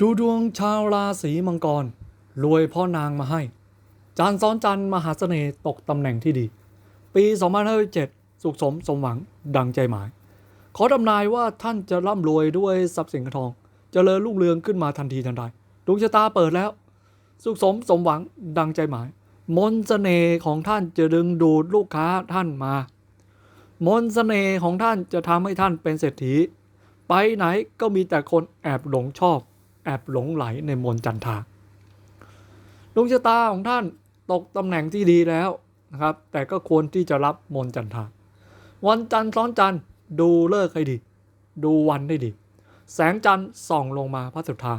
ดูดวงชาวราศีมังกร รวยพ่อนางมาให้ จานซ้อนจันมหาเสน่ห์ตกตำแหน่งที่ดี ปี 2507สุขสมสมหวังดังใจหมาย ขอทำนายว่าท่านจะร่ำรวยด้วยทรัพย์สินทองเจริญรุ่งเรืองขึ้นมาทันทีทันใดดวงชะตาเปิดแล้ว สุขสมสมหวังดังใจหมาย มนต์เสน่ห์ของท่านจะดึงดูดลูกค้าท่านมา มนต์เสน่ห์ของท่านจะทำให้ท่านเป็นเศรษฐี ไปไหนก็มีแต่คนแอบหลงชอบ แอบหลงไหลในมนจันทาดวงชะตาของท่านตกตำแหน่งที่ดีแล้วนะครับ แต่ก็ควรที่จะรับมนจันทาวันจันทร์ซ้อนจันทร์ดูเลิกให้ดี ดูวันให้ดี แสงจันทร์ส่องลงมาพระสุธา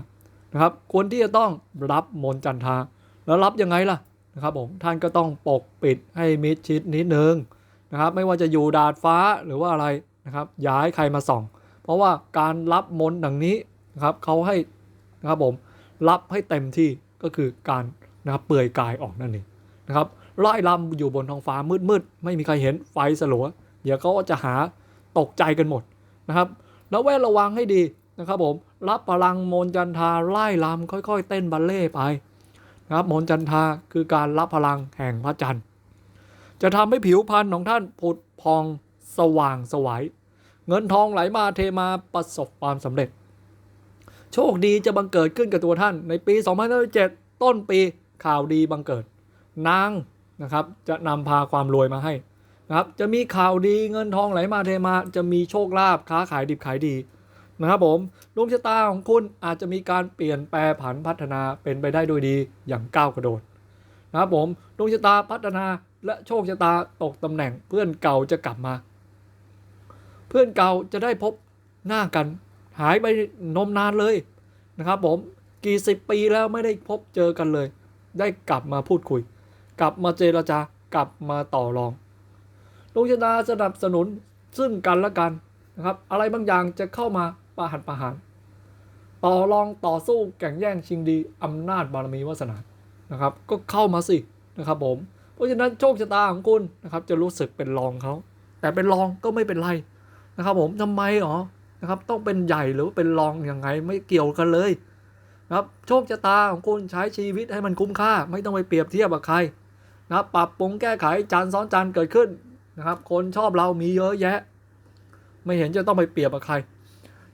นะครับ ควรที่จะต้องรับมนจันทาแล้วรับยังไงล่ะนะครับผมท่านก็ต้องปกปิดให้มิดชิดนิดนึงนะครับ ไม่ว่าจะอยู่ดาดฟ้าหรือว่าอะไรนะครับอย่าให้ใครมาส่อง เพราะว่าการรับมนต์ดังนี้นะครับเขาให้ นะครับผมรับให้เต็มที่ก็คือการนะครับเปลือยกายออกนั่นเองนะครับไล่ลำอยู่บนท้องฟ้ามืดๆไม่มีใครเห็นไฟสลัวเดี๋ยวก็จะหาตกใจกันหมดนะครับแล้วแวดระวังให้ดีนะครับผมรับพลังมนจันทราไล่ลำค่อยๆ เต้นบัลเล่ไปนะครับมนจันทาคือการรับพลังแห่งพระจันทร์ จะทำให้ผิวพรรณของท่านผุดพองสว่างสวัยเงินทองไหลมาเทมาประสบความสำเร็จ โชคดีจะบังเกิดขึ้นกับตัวท่าน ในปี 2007 ต้นปีข่าวดีบังเกิด นางนะครับจะนำพาความรวยมาให้นะครับจะมีข่าวดีเงินทองไหลมาเทมา จะมีโชคลาภค้าขายดิบขายดีนะครับผมดวงชะตาของคุณอาจจะมีการเปลี่ยนแปลผันพัฒนาเป็นไปได้โดยดีอย่างก้าวกระโดดนะครับผมดวงชะตาพัฒนาและโชคชะตาตกตำแหน่งเพื่อนเก่าจะกลับมา เพื่อนเก่าจะได้พบหน้ากัน หายไปนมนานเลยนะครับผมกี่สิบปีแล้วไม่ได้พบเจอกันเลย ได้กลับมาพูดคุย กลับมาเจรจากลับมาต่อรองดวงชะตาสนับสนุนซึ่งกันและกันนะครับ อะไรบางอย่างจะเข้ามาประหัตประหาร ต่อรองต่อสู้แข่งแย่งชิงดีอำนาจบารมีวาสนานะครับ ก็เข้ามาสินะครับผมเพราะฉะนั้นโชคชะตาของคุณนะครับ จะรู้สึกเป็นรองเขาแต่เป็นรองก็ไม่เป็นไรนะครับผมทำไมหรอ นะครับ ต้องเป็นใหญ่หรือว่าเป็นรองอยังไงไม่เกี่ยวกันเลยนะครับโชคชะตาของคุณใช้ชีวิตให้มันคุ้มค่า ไม่ต้องไปเปรียบเทียบกับใครนะครับปรับปรุงแก้ไขจานซ้อนจานเกิดขึ้นนะครับ คนชอบเรามีเยอะแยะ ไม่เห็นจะต้องไปเปรียบกับใคร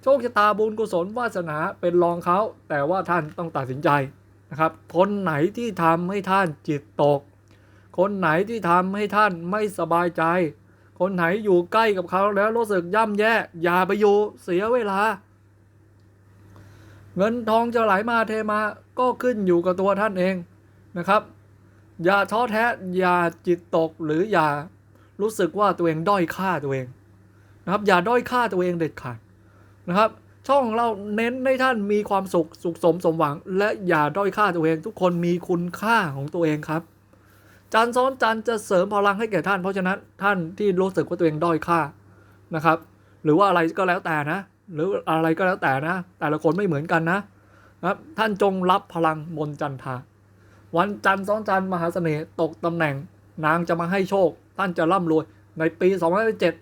โชคชะตาบุญกุศลวาสนาเป็นรองเขาแต่ว่าท่านต้องตัดสินใจนะครับ คนไหนที่ทำให้ท่านจิตตก คนไหนที่ทำให้ท่านไม่สบายใจ คนไหนอยู่ใกล้กับเขาแล้วรู้สึกย่ำแย่ อย่าไปอยู่เสียเวลา เงินทองจะไหลมาเทมาก็ขึ้นอยู่กับตัวท่านเองนะครับ อย่าท้อแท้ อย่าจิตตกหรืออย่ารู้สึกว่าตัวเองด้อยค่าตัวเองนะครับ อย่าด้อยค่าตัวเองเด็ดขาดนะครับ ช่องของเราเน้นให้ท่านมีความสุขสุขสมสมหวัง และอย่าด้อยค่าตัวเอง ทุกคนมีคุณค่าของตัวเองครับ จันทร์ซ้อนจันทร์จะเสริมพลังให้แก่ท่าน เพราะฉะนั้นท่านที่รู้สึกว่าตัวเองด้อยค่านะครับ หรือว่าอะไรก็แล้วแต่นะ หรืออะไรก็แล้วแต่นะ แต่ละคนไม่เหมือนกันนะนะครับท่านจงรับพลังมนต์จันทาวันจันทร์ซ้อนจันทร์มหาเสน่ห์ตกตำแหน่ง นางจะมาให้โชค ท่านจะร่ำรวย ในปี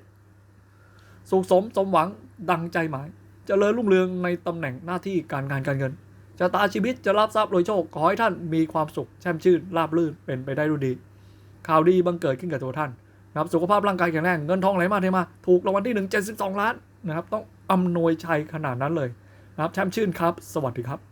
2007สุขสมสมหวังดังใจหมายจเจริญรุ่งเรืองในตำแหน่งหน้าที่การงานการเงิน ชะตาชีวิตจะรับทรัพย์รวยโชค ขอให้ท่านมีความสุขแช่มชื่นราบรื่นเป็นไปได้ด้วยดี ข่าวดีบังเกิดขึ้นกับตัวท่านนะครับสุขภาพร่างกายแข็งแรงเงินทองไหลมาเทมาถูกรางวัลที่1 72ล้านนะครับต้องอำนวยชัยขนาดนั้นเลยนะครับแช่มชื่นครับ สวัสดีครับ